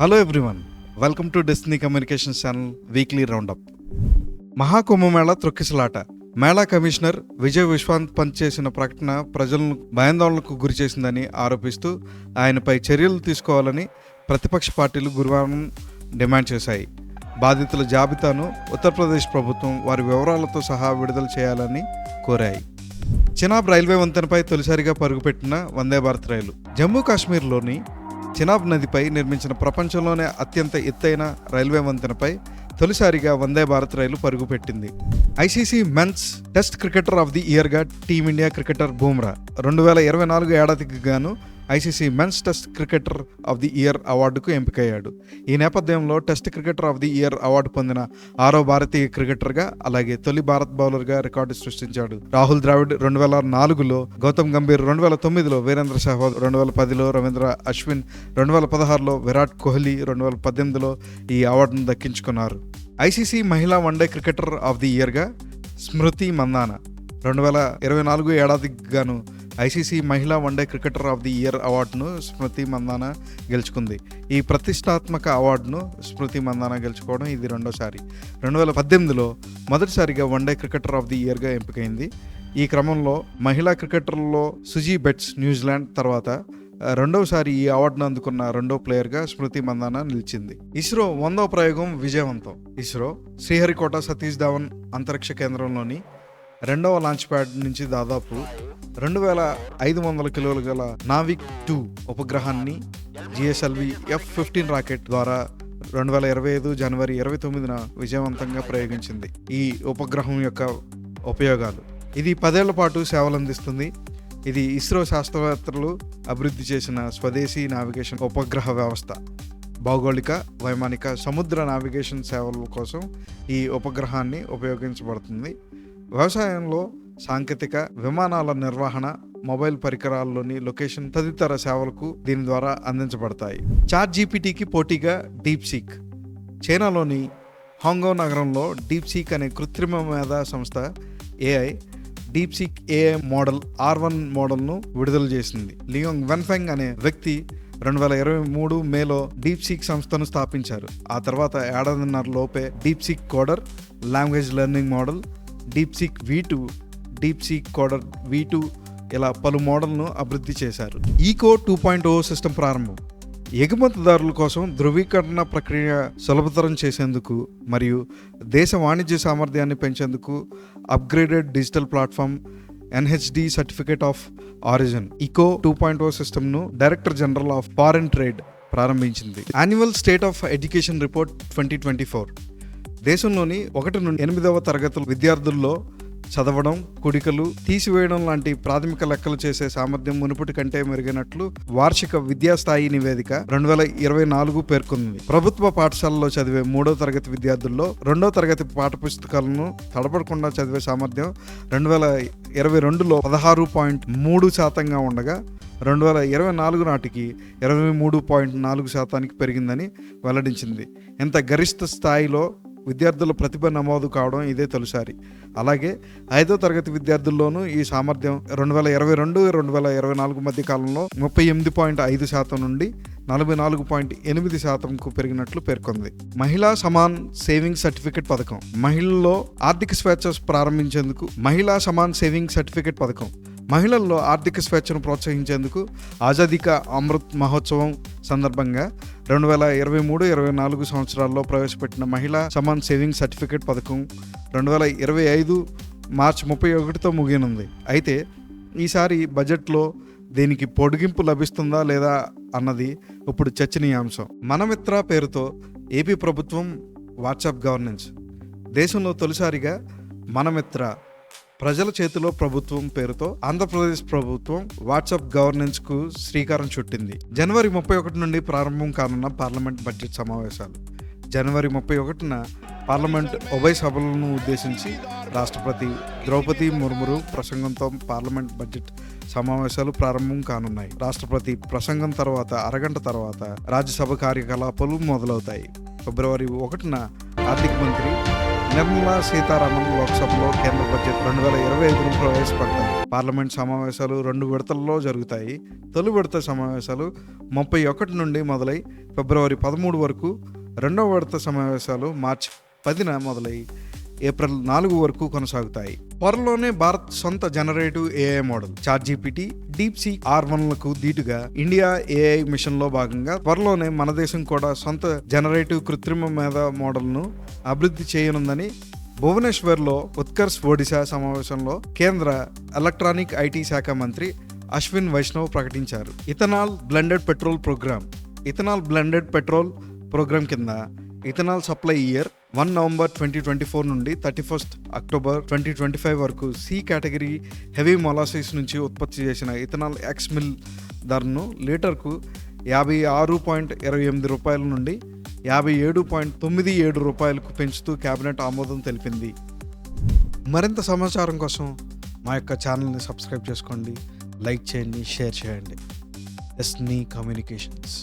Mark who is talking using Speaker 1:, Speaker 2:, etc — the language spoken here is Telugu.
Speaker 1: Hello everyone welcome to destiny communication channel weekly roundup Maha Kumbh Mela త్రొక్కిసలాట Mela commissioner Vijay Vishwanth పంచ్ చేసిన ప్రకటన ప్రజలను భయాందోళనకు గురి చేసిందని ఆరోపిస్తూ ఆయనపై చర్యలు తీసుకోవాలని ప్రతిపక్ష పార్టీలు గురువారం డిమాండ్ చేశాయి. బాధితుల జాబితాను ఉత్తరప్రదేశ్ ప్రభుత్వం వారి వివరాలతో సహా విడుదల చేయాలని కోరాయి. చినాబ్ రైల్వే వంతెనపై తొలిసారిగా పరుగుపెట్టిన వందే భారత్ రైలు. జమ్మూ కాశ్మీర్లోని చినాబ్ నదిపై నిర్మించిన ప్రపంచంలోనే అత్యంత ఎత్తైన రైల్వే వంతెనపై తొలిసారిగా వందే భారత్ రైలు పరుగుపెట్టింది. ICC men's test cricketer of the ఇయర్గా team India cricketer Bumrah రెండు వేల ఇరవై నాలుగు ఏడాదికి గాను ICC men's test cricketer of the year అవార్డుకు ఎంపికయ్యాడు. ఈ నేపథ్యంలో test cricketer of the year award పొందిన ఆరో భారతీయ క్రికెటర్గా అలాగే తొలి భారత్ బౌలర్గా రికార్డు సృష్టించాడు. రాహుల్ ద్రావిడ్ రెండు వేల నాలుగులో గౌతమ్ గంభీర్ రెండు వేల తొమ్మిదిలో వీరేంద్ర సెహ్వాగ్ రెండు వేల పదిలో రవీంద్ర అశ్విన్ రెండు వేల పదహారులో విరాట్ కోహ్లీ రెండు వేల పద్దెనిమిదిలో ఈ అవార్డును దక్కించుకున్నారు. ఐసీసీ మహిళా one day cricketer of the ఇయర్గా Smriti Mandhana రెండు వేల ఇరవై నాలుగు ఏడాదికి గాను ఐసీసీ మహిళా one day cricketer of the year అవార్డును స్మృతి మందాన గెలుచుకుంది. ఈ ప్రతిష్టాత్మక అవార్డును స్మృతి మందాన గెలుచుకోవడం ఇది రెండోసారి. రెండు వేల పద్దెనిమిదిలో మొదటిసారిగా one day cricketer of the ఇయర్గా ఎంపికైంది. ఈ క్రమంలో మహిళా క్రికెటర్లో సుజీ బెట్స్ న్యూజిలాండ్ తర్వాత రెండవసారి ఈ అవార్డును అందుకున్న రెండో ప్లేయర్గా స్మృతి మందాన నిలిచింది. ఇస్రో వందో ప్రయోగం విజయవంతం. ఇస్రో శ్రీహరికోట సతీష్ ధావన్ అంతరిక్ష కేంద్రంలోని రెండవ లాంచ్ ప్యాడ్ నుంచి దాదాపు రెండు వేల ఐదు వందల కిలోలు గల నావిక్ టూ ఉపగ్రహాన్ని జిఎస్ఎల్వి ఎఫ్ ఫిఫ్టీన్ రాకెట్ ద్వారా రెండు వేల ఇరవై ఐదు జనవరి ఇరవై తొమ్మిదిన విజయవంతంగా ప్రయోగించింది. ఈ ఉపగ్రహం యొక్క ఉపయోగాలు. ఇది పదేళ్ళ పాటు సేవలు అందిస్తుంది. ఇది ఇస్రో శాస్త్రవేత్తలు అభివృద్ధి చేసిన స్వదేశీ నావిగేషన్ ఉపగ్రహ వ్యవస్థ. భౌగోళిక వైమానిక సముద్ర నావిగేషన్ సేవల కోసం ఈ ఉపగ్రహాన్ని ఉపయోగించబడుతుంది. వ్యవసాయంలో సాంకేతిక విమానాల నిర్వహణ మొబైల్ పరికరాల్లోని లొకేషన్ తదితర సేవలకు దీని ద్వారా అందించబడతాయి. చాట్ జీపీటీకి పోటీగా డీప్ సీక్ చైనాలోని హాంగ్కాంగ్ నగరంలో డీప్ సీక్ అనే కృత్రిమ మేధా సంస్థ AI DeepSeek AI model R one మోడల్ను విడుదల చేసింది. లియోంగ్ వెన్ఫెంగ్ అనే వ్యక్తి రెండు వేల ఇరవై మూడు మేలో డీప్ సీక్ సంస్థను స్థాపించారు. ఆ తర్వాత ఏడాదిన్నర లోపే DeepSeek coder language learning model DeepSeek V two DeepSeek coder V two ఇలా పలు మోడల్ను అభివృద్ధి చేశారు. Eco two point O system ప్రారంభం. ఎగుమతిదారుల కోసం ధృవీకరణ ప్రక్రియ సులభతరం చేసేందుకు మరియు దేశ వాణిజ్య సామర్థ్యాన్ని పెంచేందుకు upgraded digital platform NHD certificate of origin. Eco two point O సిస్టమ్ను director general of foreign trade ప్రారంభించింది. Annual state of education report twenty twenty four. దేశంలోని ఒకటి నుండి ఎనిమిదవ తరగతుల విద్యార్థుల్లో చదవడం కుడికలు తీసివేయడం లాంటి ప్రాథమిక లెక్కలు చేసే సామర్థ్యం మునుపటి కంటే మెరుగైనట్లు వార్షిక విద్యా స్థాయి నివేదిక రెండు వేల ఇరవై నాలుగు పేర్కొంది. ప్రభుత్వ పాఠశాలలో చదివే మూడో తరగతి విద్యార్థుల్లో రెండో తరగతి పాఠపుస్తకాలను తడపడకుండా చదివే సామర్థ్యం రెండు వేల ఇరవై రెండులో పదహారు పాయింట్ మూడు శాతంగా ఉండగా రెండు వేల ఇరవై నాలుగు నాటికి ఇరవై మూడు పాయింట్ నాలుగు శాతానికి పెరిగిందని వెల్లడించింది. ఇంత గరిష్ట స్థాయిలో విద్యార్థుల ప్రతిభ నమోదు కావడం ఇదే తొలిసారి. అలాగే ఐదో తరగతి విద్యార్థుల్లోనూ ఈ సామర్థ్యం రెండు వేల ఇరవై రెండు రెండు వేల ఇరవై నాలుగు మధ్య కాలంలో ముప్పై ఎనిమిది పాయింట్ ఐదు శాతం నుండి నలభై నాలుగు పాయింట్ ఎనిమిది శాతంకు పెరిగినట్లు పేర్కొంది. మహిళా సమాన్ సేవింగ్ సర్టిఫికేట్ పథకం. మహిళల్లో ఆర్థిక స్వేచ్ఛ ప్రారంభించేందుకు మహిళా సమాన్ సేవింగ్ సర్టిఫికేట్ పథకం. మహిళల్లో ఆర్థిక స్వేచ్ఛను ప్రోత్సహించేందుకు ఆజాదీ అమృత్ మహోత్సవం సందర్భంగా రెండు వేల ఇరవై మూడు ఇరవై నాలుగు సంవత్సరాల్లో ప్రవేశపెట్టిన మహిళా సమాన్ సేవింగ్ సర్టిఫికేట్ పథకం రెండు వేల ఇరవై ఐదు మార్చి ముప్పై ఒకటితో ముగినుంది అయితే ఈసారి బడ్జెట్లో దీనికి పొడిగింపు లభిస్తుందా లేదా అన్నది ఇప్పుడు చర్చనీయాంశం. మనమిత్ర పేరుతో ఏపీ ప్రభుత్వం వాట్సాప్ గవర్నెన్స్. దేశంలో తొలిసారిగా మనమిత్ర ప్రజల చేతిలో ప్రభుత్వం పేరుతో ఆంధ్రప్రదేశ్ ప్రభుత్వం వాట్సాప్ గవర్నెన్స్కు శ్రీకారం చుట్టింది. జనవరి ముప్పై ఒకటి నుండి ప్రారంభం కానున్న పార్లమెంట్ బడ్జెట్ సమావేశాలు. జనవరి ముప్పై ఒకటిన పార్లమెంట్ ఉభయ సభలను ఉద్దేశించి రాష్ట్రపతి ద్రౌపది ముర్మురు ప్రసంగంతో పార్లమెంట్ బడ్జెట్ సమావేశాలు ప్రారంభం కానున్నాయి. రాష్ట్రపతి ప్రసంగం తర్వాత అరగంట తర్వాత రాజ్యసభ కార్యకలాపాలు మొదలవుతాయి. ఫిబ్రవరి ఒకటిన ఆర్థిక మంత్రి నిర్మలా సీతారామన్ లోక్సభలో కేంద్ర బడ్జెట్ రెండు వేల ఇరవై ఐదును ప్రవేశపెడతారు పార్లమెంట్ సమావేశాలు రెండు విడతల్లో జరుగుతాయి. తొలి విడత సమావేశాలు ముప్పై ఒకటి నుండి మొదలై ఫిబ్రవరి పదమూడు వరకు. రెండవ విడత సమావేశాలు మార్చి పదిన మొదలై ఏప్రిల్ నాలుగు వరకు కొనసాగుతాయి. త్వరలోనే భారత్ సొంత generative AI model chat GPT DeepSeek R వన్లకు దీటుగా ఇండియా ఏఐ మిషన్లో భాగంగా త్వరలోనే మన దేశం కూడా సొంత జనరేటివ్ కృత్రిమ మేధ మోడల్ను అభివృద్ధి చేయనుందని భువనేశ్వర్లో ఉత్కర్ష్ ఒడిశా సమావేశంలో కేంద్ర ఎలక్ట్రానిక్ ఐటీ శాఖ మంత్రి అశ్విన్ వైష్ణవ్ ప్రకటించారు. Ethanol blended petrol program ethanol blended petrol program కింద ethanol supply year one November twenty twenty four నుండి thirty first October twenty twenty five వరకు సి కేటగిరీ హెవీ మొలాసిస్ నుంచి ఉత్పత్తి చేసిన ఇథనాల్ ఎక్స్ మిల్ ధరను లీటర్కు యాభై ఆరు పాయింట్ ఇరవై ఎనిమిది రూపాయల నుండి యాభై ఏడు పాయింట్ తొమ్మిది ఏడు రూపాయలకు పెంచుతూ కేబినెట్ ఆమోదం తెలిపింది. మరింత సమాచారం కోసం మా యొక్క ఛానల్ని సబ్స్క్రైబ్ చేసుకోండి లైక్ చేయండి షేర్ చేయండి. ఎస్నీ కమ్యూనికేషన్స్